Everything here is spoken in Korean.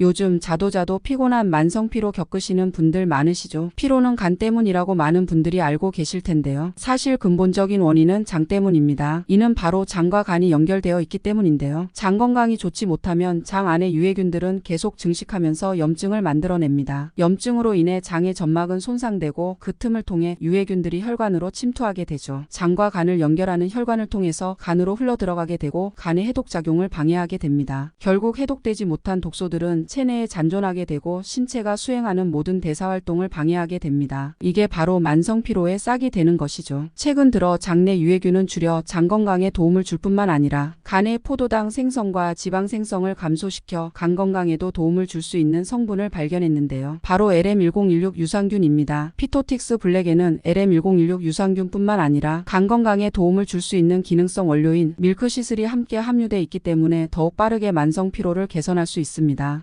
요즘 자도 자도 피곤한 만성 피로 겪으시는 분들 많으시죠. 피로는 간 때문이라고 많은 분들이 알고 계실 텐데요. 사실 근본적인 원인은 장 때문입니다. 이는 바로 장과 간이 연결되어 있기 때문인데요. 장 건강이 좋지 못하면 장 안의 유해균들은 계속 증식하면서 염증을 만들어냅니다. 염증으로 인해 장의 점막은 손상되고 그 틈을 통해 유해균들이 혈관으로 침투하게 되죠. 장과 간을 연결하는 혈관을 통해서 간으로 흘러 들어가게 되고 간의 해독 작용을 방해하게 됩니다. 결국 해독되지 못한 독소들은 체내에 잔존하게 되고 신체가 수행하는 모든 대사 활동을 방해하게 됩니다. 이게 바로 만성 피로의 싹이 되는 것이죠. 최근 들어 장내 유해균은 줄여 장 건강에 도움을 줄 뿐만 아니라 간의 포도당 생성과 지방 생성을 감소시켜 간 건강에도 도움을 줄 수 있는 성분을 발견했는데요. 바로 LM1016 유산균입니다. 피토틱스 블랙에는 LM1016 유산균뿐만 아니라 간 건강에 도움을 줄 수 있는 기능성 원료인 밀크시슬이 함께 함유돼 있기 때문에 더욱 빠르게 만성 피로를 개선할 수 있습니다.